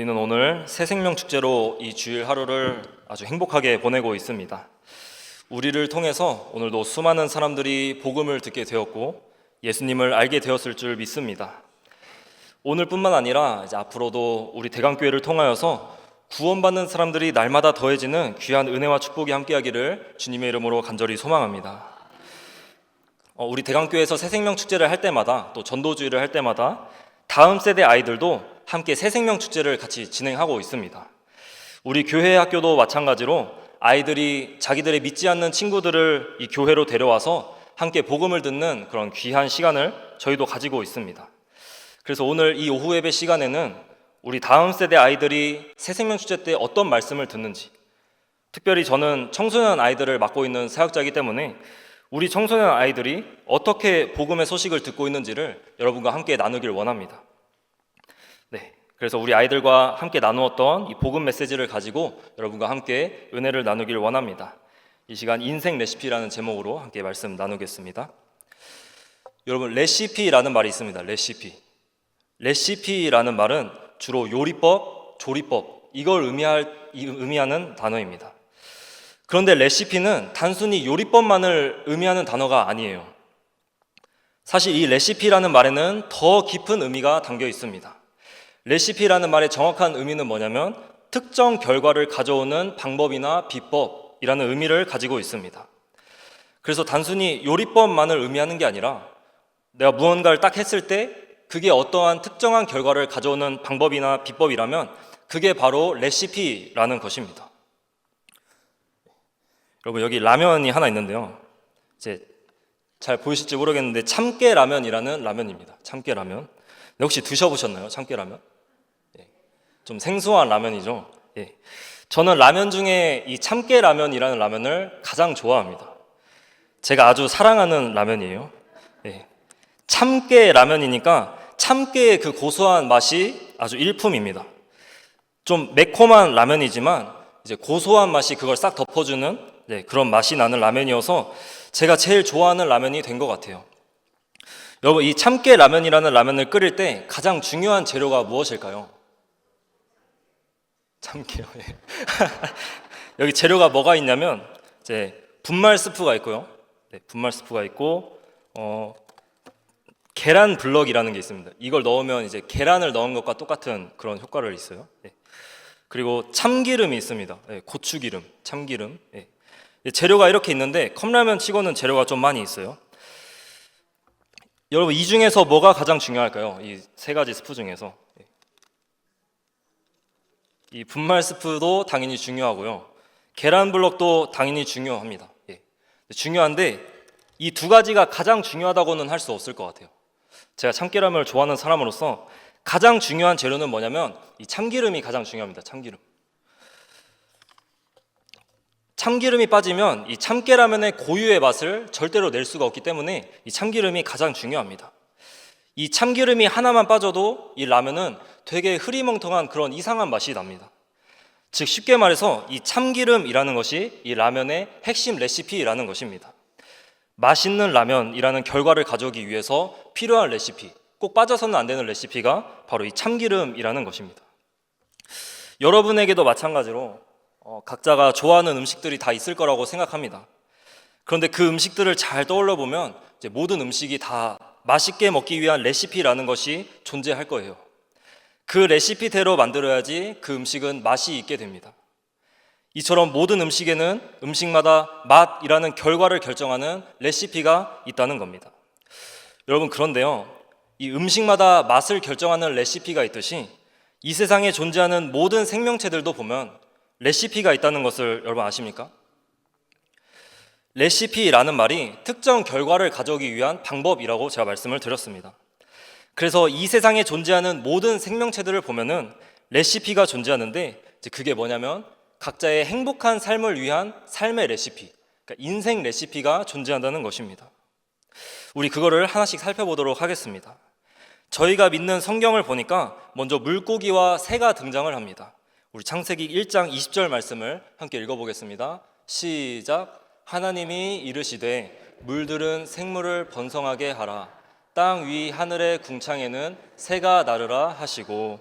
우리는 오늘 새 생명 축제로 이 주일 하루를 아주 행복하게 보내고 있습니다. 우리를 통해서 오늘도 수많은 사람들이 복음을 듣게 되었고 예수님을 알게 되었을 줄 믿습니다. 오늘뿐만 아니라 이제 앞으로도 우리 대강교회를 통하여서 구원받는 사람들이 날마다 더해지는 귀한 은혜와 축복이 함께하기를 주님의 이름으로 간절히 소망합니다. 어, 우리 대강교회에서 새 생명 축제를 할 때마다 또 전도주의를 할 때마다 다음 세대 아이들도 함께 새 생명 축제를 같이 진행하고 있습니다. 우리 교회 학교도 마찬가지로 아이들이 자기들의 믿지 않는 친구들을 이 교회로 데려와서 함께 복음을 듣는 그런 귀한 시간을 저희도 가지고 있습니다. 그래서 오늘 이 오후 예배 시간에는 우리 다음 세대 아이들이 새 생명 축제 때 어떤 말씀을 듣는지 특별히 저는 청소년 아이들을 맡고 있는 사역자이기 때문에 우리 청소년 아이들이 어떻게 복음의 소식을 듣고 있는지를 여러분과 함께 나누길 원합니다. 네. 그래서 우리 아이들과 함께 나누었던 이 복음 메시지를 가지고 여러분과 함께 은혜를 나누길 원합니다. 이 시간 인생 레시피라는 제목으로 함께 말씀 나누겠습니다. 여러분 레시피라는 말이 있습니다. 레시피. 레시피라는 말은 주로 요리법, 조리법 이걸 의미할 의미하는 단어입니다. 그런데 레시피는 단순히 요리법만을 의미하는 단어가 아니에요. 사실 이 레시피라는 말에는 더 깊은 의미가 담겨 있습니다. 레시피라는 말의 정확한 의미는 뭐냐면 특정 결과를 가져오는 방법이나 비법이라는 의미를 가지고 있습니다. 그래서 단순히 요리법만을 의미하는 게 아니라 내가 무언가를 딱 했을 때 그게 어떠한 특정한 결과를 가져오는 방법이나 비법이라면 그게 바로 레시피라는 것입니다. 여러분 여기 라면이 하나 있는데요. 이제 잘 보이실지 모르겠는데 참깨 라면이라는 라면입니다. 참깨 라면. 네, 혹시 드셔보셨나요? 참깨 라면? 예. 좀 생소한 라면이죠. 예. 저는 라면 중에 이 참깨 라면이라는 라면을 가장 좋아합니다. 제가 아주 사랑하는 라면이에요. 예. 참깨 라면이니까 참깨의 그 고소한 맛이 아주 일품입니다. 좀 매콤한 라면이지만 이제 고소한 맛이 그걸 싹 덮어주는 네, 그런 맛이 나는 라면이어서 제가 제일 좋아하는 라면이 된 것 같아요. 여러분, 이 참깨 라면이라는 라면을 끓일 때 가장 중요한 재료가 무엇일까요? 참깨요. 예. 여기 재료가 뭐가 있냐면 이제 분말 스프가 있고요. 네, 분말 스프가 있고 어, 계란 블럭이라는 게 있습니다. 이걸 넣으면 이제 계란을 넣은 것과 똑같은 그런 효과를 있어요. 네. 그리고 참기름이 있습니다. 네, 고추기름, 참기름. 네. 재료가 이렇게 있는데 컵라면 치고는 재료가 좀 많이 있어요. 여러분 이 중에서 뭐가 가장 중요할까요? 이 세 가지 스프 중에서 이 분말 스프도 당연히 중요하고요. 계란 블럭도 당연히 중요합니다. 예. 중요한데 이 두 가지가 가장 중요하다고는 할 수 없을 것 같아요. 제가 참기름을 좋아하는 사람으로서 가장 중요한 재료는 뭐냐면 이 참기름이 가장 중요합니다. 참기름. 참기름이 빠지면 이 참깨라면의 고유의 맛을 절대로 낼 수가 없기 때문에 이 참기름이 가장 중요합니다. 이 참기름이 하나만 빠져도 이 라면은 되게 흐리멍텅한 그런 이상한 맛이 납니다. 즉 쉽게 말해서 이 참기름이라는 것이 이 라면의 핵심 레시피라는 것입니다. 맛있는 라면이라는 결과를 가져오기 위해서 필요한 레시피, 꼭 빠져서는 안 되는 레시피가 바로 이 참기름이라는 것입니다. 여러분에게도 마찬가지로 어, 각자가 좋아하는 음식들이 다 있을 거라고 생각합니다. 그런데 그 음식들을 잘 떠올려 보면 모든 음식이 다 맛있게 먹기 위한 레시피라는 것이 존재할 거예요. 그 레시피대로 만들어야지 그 음식은 맛이 있게 됩니다. 이처럼 모든 음식에는 음식마다 맛이라는 결과를 결정하는 레시피가 있다는 겁니다. 여러분, 그런데요. 이 음식마다 맛을 결정하는 레시피가 있듯이 이 세상에 존재하는 모든 생명체들도 보면 레시피가 있다는 것을 여러분 아십니까? 레시피라는 말이 특정 결과를 가져오기 위한 방법이라고 제가 말씀을 드렸습니다. 그래서 이 세상에 존재하는 모든 생명체들을 보면은 레시피가 존재하는데 그게 뭐냐면 각자의 행복한 삶을 위한 삶의 레시피, 그러니까 인생 레시피가 존재한다는 것입니다. 우리 그거를 하나씩 살펴보도록 하겠습니다. 저희가 믿는 성경을 보니까 먼저 물고기와 새가 등장을 합니다. 우리 창세기 1장 20절 말씀을 함께 읽어보겠습니다. 시작. 하나님이 이르시되 물들은 생물을 번성하게 하라. 땅 위 하늘의 궁창에는 새가 나르라 하시고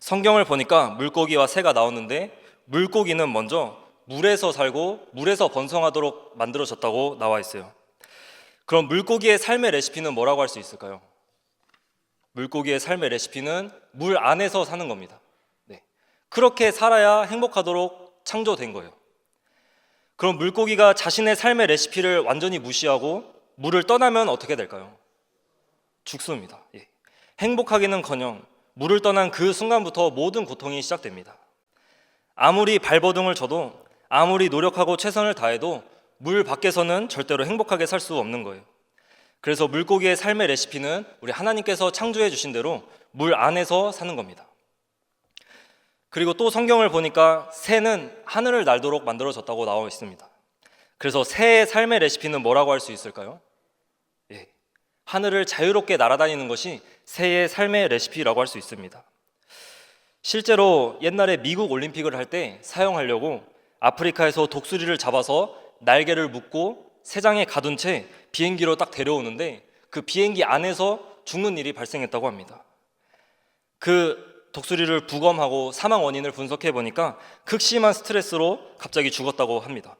성경을 보니까 물고기와 새가 나오는데 물고기는 먼저 물에서 살고 물에서 번성하도록 만들어졌다고 나와 있어요. 그럼 물고기의 삶의 레시피는 뭐라고 할 수 있을까요? 물고기의 삶의 레시피는 물 안에서 사는 겁니다. 네. 그렇게 살아야 행복하도록 창조된 거예요. 그럼 물고기가 자신의 삶의 레시피를 완전히 무시하고 물을 떠나면 어떻게 될까요? 죽습니다. 예. 행복하기는커녕 물을 떠난 그 순간부터 모든 고통이 시작됩니다. 아무리 발버둥을 쳐도 아무리 노력하고 최선을 다해도 물 밖에서는 절대로 행복하게 살 수 없는 거예요. 그래서 물고기의 삶의 레시피는 우리 하나님께서 창조해 주신 대로 물 안에서 사는 겁니다. 그리고 또 성경을 보니까 새는 하늘을 날도록 만들어졌다고 나와 있습니다. 그래서 새의 삶의 레시피는 뭐라고 할 수 있을까요? 예. 하늘을 자유롭게 날아다니는 것이 새의 삶의 레시피라고 할 수 있습니다. 실제로 옛날에 미국 올림픽을 할 때 사용하려고 아프리카에서 독수리를 잡아서 날개를 묶고 새장에 가둔 채 비행기로 딱 데려오는데 그 비행기 안에서 죽는 일이 발생했다고 합니다. 그 독수리를 부검하고 사망 원인을 분석해 보니까 극심한 스트레스로 갑자기 죽었다고 합니다.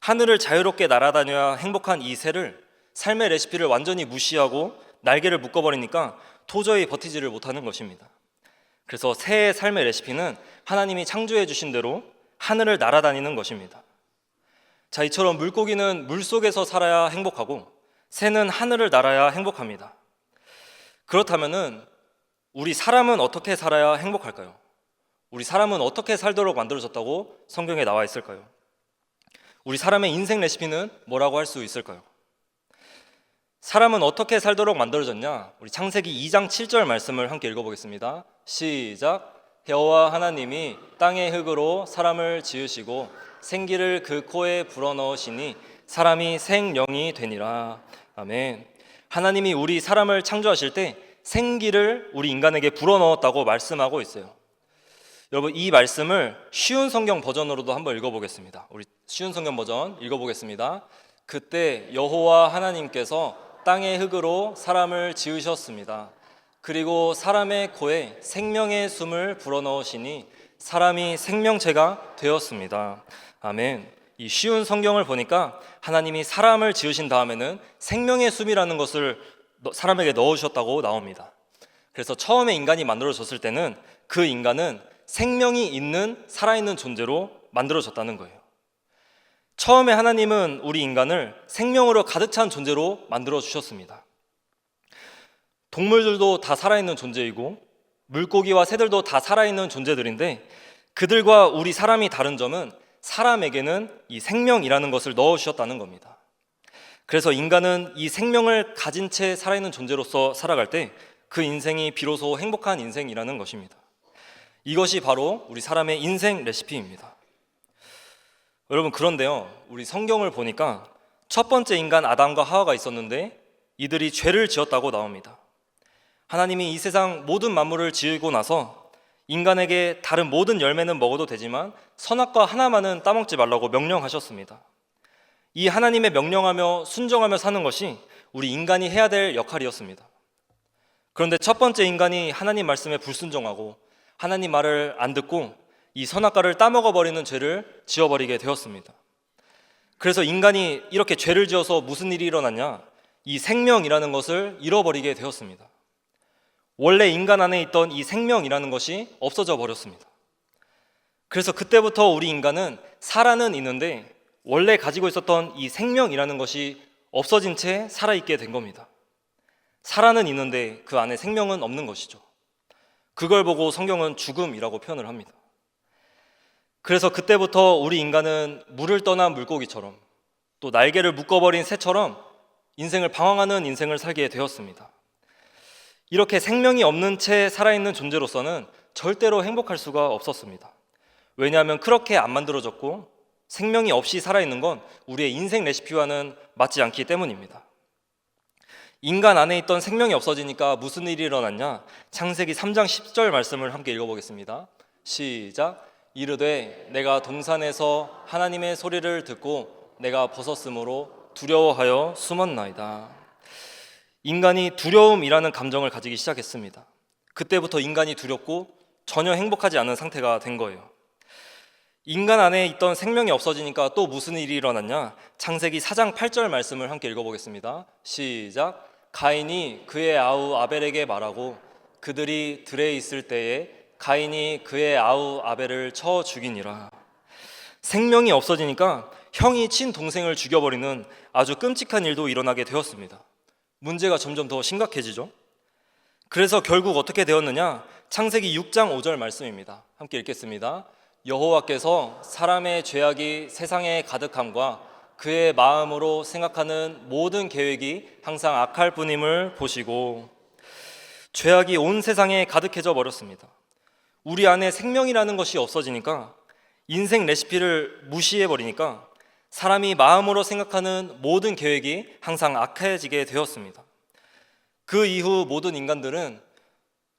하늘을 자유롭게 날아다녀야 행복한 이 새를 삶의 레시피를 완전히 무시하고 날개를 묶어버리니까 도저히 버티지를 못하는 것입니다. 그래서 새의 삶의 레시피는 하나님이 창조해 주신 대로 하늘을 날아다니는 것입니다. 자, 이처럼 물고기는 물 속에서 살아야 행복하고 새는 하늘을 날아야 행복합니다. 그렇다면은 우리 사람은 어떻게 살아야 행복할까요? 우리 사람은 어떻게 살도록 만들어졌다고 성경에 나와 있을까요? 우리 사람의 인생 레시피는 뭐라고 할 수 있을까요? 사람은 어떻게 살도록 만들어졌냐? 우리 창세기 2장 7절 말씀을 함께 읽어보겠습니다. 시작. 여호와 하나님이 땅의 흙으로 사람을 지으시고 생기를 그 코에 불어넣으시니 사람이 생령이 되니라. 아멘. 하나님이 우리 사람을 창조하실 때 생기를 우리 인간에게 불어넣었다고 말씀하고 있어요. 여러분 이 말씀을 쉬운 성경 버전으로도 한번 읽어보겠습니다. 우리 쉬운 성경 버전 읽어보겠습니다. 그때 여호와 하나님께서 땅의 흙으로 사람을 지으셨습니다. 그리고 사람의 코에 생명의 숨을 불어넣으시니 사람이 생명체가 되었습니다. 아멘. 이 쉬운 성경을 보니까 하나님이 사람을 지으신 다음에는 생명의 숨이라는 것을 사람에게 넣으셨다고 나옵니다. 그래서 처음에 인간이 만들어졌을 때는 그 인간은 생명이 있는 살아있는 존재로 만들어졌다는 거예요. 처음에 하나님은 우리 인간을 생명으로 가득 찬 존재로 만들어 주셨습니다. 동물들도 다 살아있는 존재이고 물고기와 새들도 다 살아있는 존재들인데 그들과 우리 사람이 다른 점은 사람에게는 이 생명이라는 것을 넣어 주셨다는 겁니다. 그래서 인간은 이 생명을 가진 채 살아있는 존재로서 살아갈 때 그 인생이 비로소 행복한 인생이라는 것입니다. 이것이 바로 우리 사람의 인생 레시피입니다. 여러분 그런데요. 우리 성경을 보니까 첫 번째 인간 아담과 하와가 있었는데 이들이 죄를 지었다고 나옵니다. 하나님이 이 세상 모든 만물을 지으고 나서 인간에게 다른 모든 열매는 먹어도 되지만 선악과 하나만은 따먹지 말라고 명령하셨습니다. 이 하나님의 명령하며 순종하며 사는 것이 우리 인간이 해야 될 역할이었습니다. 그런데 첫 번째 인간이 하나님 말씀에 불순종하고 하나님 말을 안 듣고 이 선악과를 따먹어 버리는 죄를 지어 버리게 되었습니다. 그래서 인간이 이렇게 죄를 지어서 무슨 일이 일어났냐? 이 생명이라는 것을 잃어버리게 되었습니다. 원래 인간 안에 있던 이 생명이라는 것이 없어져 버렸습니다. 그래서 그때부터 우리 인간은 살아는 있는데 원래 가지고 있었던 이 생명이라는 것이 없어진 채 살아있게 된 겁니다. 살아는 있는데 그 안에 생명은 없는 것이죠. 그걸 보고 성경은 죽음이라고 표현을 합니다. 그래서 그때부터 우리 인간은 물을 떠난 물고기처럼 또 날개를 묶어버린 새처럼 인생을 방황하는 인생을 살게 되었습니다. 이렇게 생명이 없는 채 살아있는 존재로서는 절대로 행복할 수가 없었습니다. 왜냐하면 그렇게 안 만들어졌고 생명이 없이 살아있는 건 우리의 인생 레시피와는 맞지 않기 때문입니다. 인간 안에 있던 생명이 없어지니까 무슨 일이 일어났냐? 창세기 3장 10절 말씀을 함께 읽어보겠습니다. 시작. 이르되 내가 동산에서 하나님의 소리를 듣고 내가 벗었으므로 두려워하여 숨었나이다. 인간이 두려움이라는 감정을 가지기 시작했습니다. 그때부터 인간이 두렵고 전혀 행복하지 않은 상태가 된 거예요. 인간 안에 있던 생명이 없어지니까 또 무슨 일이 일어났냐? 창세기 4장 8절 말씀을 함께 읽어보겠습니다. 시작. 가인이 그의 아우 아벨에게 말하고 그들이 들에 있을 때에 가인이 그의 아우 아벨을 쳐 죽이니라. 생명이 없어지니까 형이 친 동생을 죽여버리는 아주 끔찍한 일도 일어나게 되었습니다. 문제가 점점 더 심각해지죠. 그래서 결국 어떻게 되었느냐? 창세기 6장 5절 말씀입니다. 함께 읽겠습니다. 여호와께서 사람의 죄악이 세상에 가득함과 그의 마음으로 생각하는 모든 계획이 항상 악할 뿐임을 보시고 죄악이 온 세상에 가득해져 버렸습니다. 우리 안에 생명이라는 것이 없어지니까 인생 레시피를 무시해 버리니까 사람이 마음으로 생각하는 모든 계획이 항상 악해지게 되었습니다. 그 이후 모든 인간들은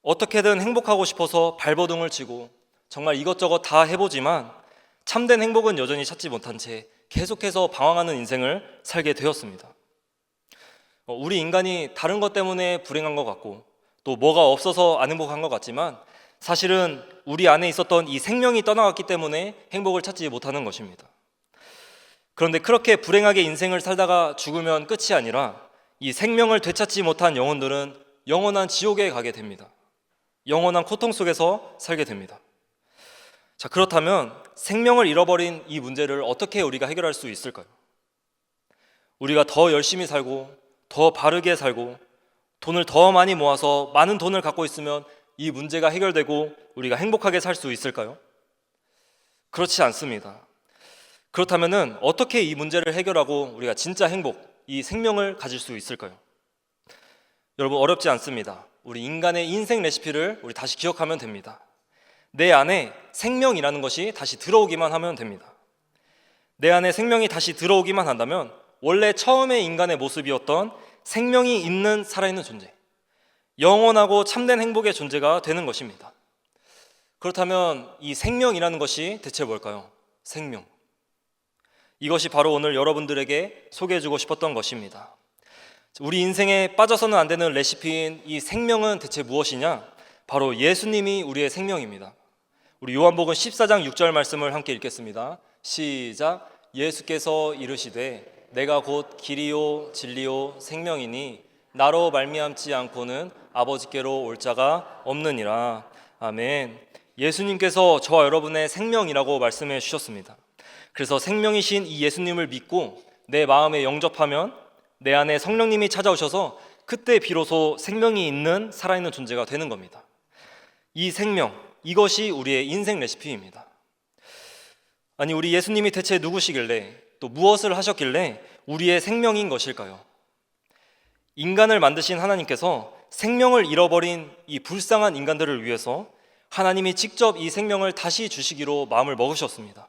어떻게든 행복하고 싶어서 발버둥을 치고 정말 이것저것 다 해보지만 참된 행복은 여전히 찾지 못한 채 계속해서 방황하는 인생을 살게 되었습니다. 어, 우리 인간이 다른 것 때문에 불행한 것 같고 또 뭐가 없어서 안 행복한 것 같지만 사실은 우리 안에 있었던 이 생명이 떠나갔기 때문에 행복을 찾지 못하는 것입니다. 그런데 그렇게 불행하게 인생을 살다가 죽으면 끝이 아니라 이 생명을 되찾지 못한 영혼들은 영원한 지옥에 가게 됩니다. 영원한 고통 속에서 살게 됩니다. 자, 그렇다면 생명을 잃어버린 이 문제를 어떻게 우리가 해결할 수 있을까요? 우리가 더 열심히 살고 더 바르게 살고 돈을 더 많이 모아서 많은 돈을 갖고 있으면 이 문제가 해결되고 우리가 행복하게 살 수 있을까요? 그렇지 않습니다. 그렇다면은 어떻게 이 문제를 해결하고 우리가 진짜 행복, 이 생명을 가질 수 있을까요? 여러분 어렵지 않습니다. 우리 인간의 인생 레시피를 우리 다시 기억하면 됩니다. 내 안에 생명이라는 것이 다시 들어오기만 하면 됩니다. 내 안에 생명이 다시 들어오기만 한다면 원래 처음의 인간의 모습이었던 생명이 있는 살아있는 존재, 영원하고 참된 행복의 존재가 되는 것입니다. 그렇다면 이 생명이라는 것이 대체 뭘까요? 생명. 이것이 바로 오늘 여러분들에게 소개해 주고 싶었던 것입니다. 우리 인생에 빠져서는 안 되는 레시피인 이 생명은 대체 무엇이냐? 바로 예수님이 우리의 생명입니다. 우리 요한복음 14장 6절 말씀을 함께 읽겠습니다. 시작. 예수께서 이르시되 내가 곧 길이요 진리요 생명이니 나로 말미암지 않고는 아버지께로 올 자가 없느니라. 아멘. 예수님께서 저와 여러분의 생명이라고 말씀해 주셨습니다. 그래서 생명이신 이 예수님을 믿고 내 마음에 영접하면 내 안에 성령님이 찾아오셔서 그때 비로소 생명이 있는 살아있는 존재가 되는 겁니다. 이 생명, 이것이 우리의 인생 레시피입니다. 아니, 우리 예수님이 대체 누구시길래 또 무엇을 하셨길래 우리의 생명인 것일까요? 인간을 만드신 하나님께서 생명을 잃어버린 이 불쌍한 인간들을 위해서 하나님이 직접 이 생명을 다시 주시기로 마음을 먹으셨습니다.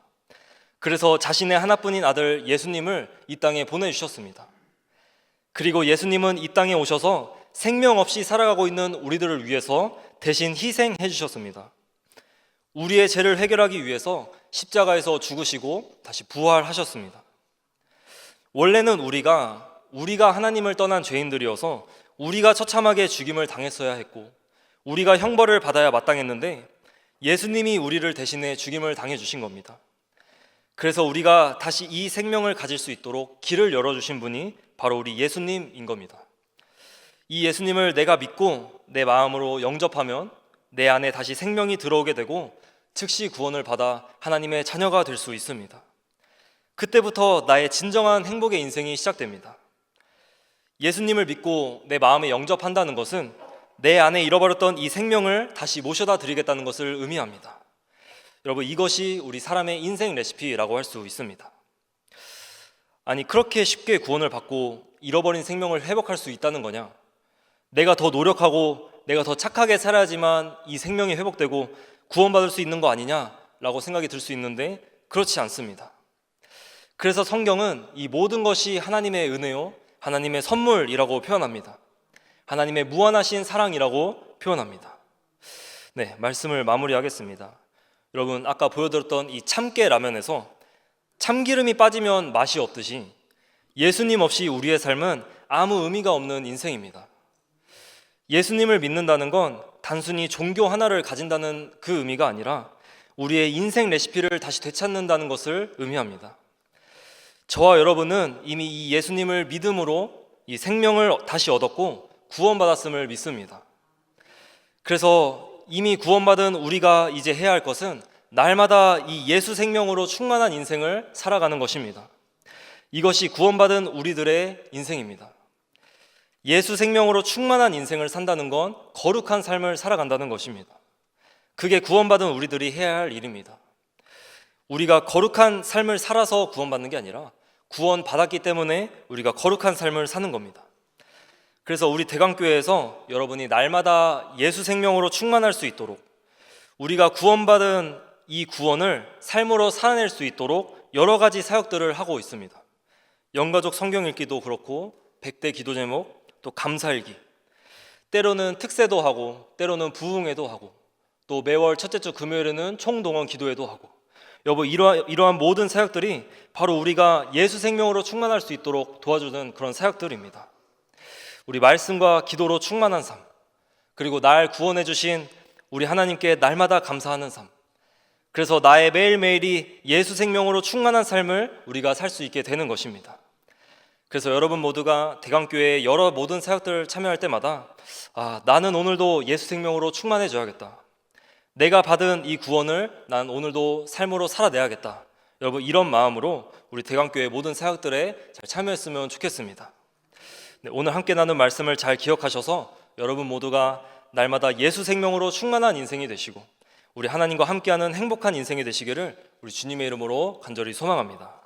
그래서 자신의 하나뿐인 아들 예수님을 이 땅에 보내주셨습니다. 그리고 예수님은 이 땅에 오셔서 생명 없이 살아가고 있는 우리들을 위해서 대신 희생해 주셨습니다. 우리의 죄를 해결하기 위해서 십자가에서 죽으시고 다시 부활하셨습니다. 원래는 우리가 우리가 하나님을 떠난 죄인들이어서 우리가 처참하게 죽임을 당했어야 했고 우리가 형벌을 받아야 마땅했는데 예수님이 우리를 대신해 죽임을 당해 주신 겁니다. 그래서 우리가 다시 이 생명을 가질 수 있도록 길을 열어 주신 분이 바로 우리 예수님인 겁니다. 이 예수님을 내가 믿고 내 마음으로 영접하면 내 안에 다시 생명이 들어오게 되고 즉시 구원을 받아 하나님의 자녀가 될 수 있습니다. 그때부터 나의 진정한 행복의 인생이 시작됩니다. 예수님을 믿고 내 마음에 영접한다는 것은 내 안에 잃어버렸던 이 생명을 다시 모셔다 드리겠다는 것을 의미합니다. 여러분, 이것이 우리 사람의 인생 레시피라고 할 수 있습니다. 아니, 그렇게 쉽게 구원을 받고 잃어버린 생명을 회복할 수 있다는 거냐? 내가 더 노력하고 내가 더 착하게 살아야지만 이 생명이 회복되고 구원받을 수 있는 거 아니냐라고 생각이 들 수 있는데 그렇지 않습니다. 그래서 성경은 이 모든 것이 하나님의 은혜요, 하나님의 선물이라고 표현합니다. 하나님의 무한하신 사랑이라고 표현합니다. 네, 말씀을 마무리하겠습니다. 여러분, 아까 보여드렸던 이 참깨 라면에서 참기름이 빠지면 맛이 없듯이 예수님 없이 우리의 삶은 아무 의미가 없는 인생입니다. 예수님을 믿는다는 건 단순히 종교 하나를 가진다는 그 의미가 아니라 우리의 인생 레시피를 다시 되찾는다는 것을 의미합니다. 저와 여러분은 이미 이 예수님을 믿음으로 이 생명을 다시 얻었고 구원받았음을 믿습니다. 그래서 이미 구원받은 우리가 이제 해야 할 것은 날마다 이 예수 생명으로 충만한 인생을 살아가는 것입니다. 이것이 구원받은 우리들의 인생입니다. 예수 생명으로 충만한 인생을 산다는 건 거룩한 삶을 살아간다는 것입니다. 그게 구원받은 우리들이 해야 할 일입니다. 우리가 거룩한 삶을 살아서 구원받는 게 아니라 구원받았기 때문에 우리가 거룩한 삶을 사는 겁니다. 그래서 우리 대강교회에서 여러분이 날마다 예수 생명으로 충만할 수 있도록 우리가 구원받은 이 구원을 삶으로 살아낼 수 있도록 여러 가지 사역들을 하고 있습니다. 영가족 성경 읽기도 그렇고 백대 기도 제목 또 감사일기 때로는 특세도 하고 때로는 부흥회도 하고 또 매월 첫째 주 금요일에는 총동원 기도회도 하고 여보 이러한, 이러한 모든 사역들이 바로 우리가 예수 생명으로 충만할 수 있도록 도와주는 그런 사역들입니다. 우리 말씀과 기도로 충만한 삶 그리고 날 구원해 주신 우리 하나님께 날마다 감사하는 삶 그래서 나의 매일매일이 예수 생명으로 충만한 삶을 우리가 살 수 있게 되는 것입니다. 그래서 여러분 모두가 대강교회 여러 모든 사역들 참여할 때마다 아, 나는 오늘도 예수 생명으로 충만해져야겠다. 내가 받은 이 구원을 난 오늘도 삶으로 살아내야겠다. 여러분 이런 마음으로 우리 대강교회 모든 사역들에 잘 참여했으면 좋겠습니다. 네, 오늘 함께 나눈 말씀을 잘 기억하셔서 여러분 모두가 날마다 예수 생명으로 충만한 인생이 되시고 우리 하나님과 함께하는 행복한 인생이 되시기를 우리 주님의 이름으로 간절히 소망합니다.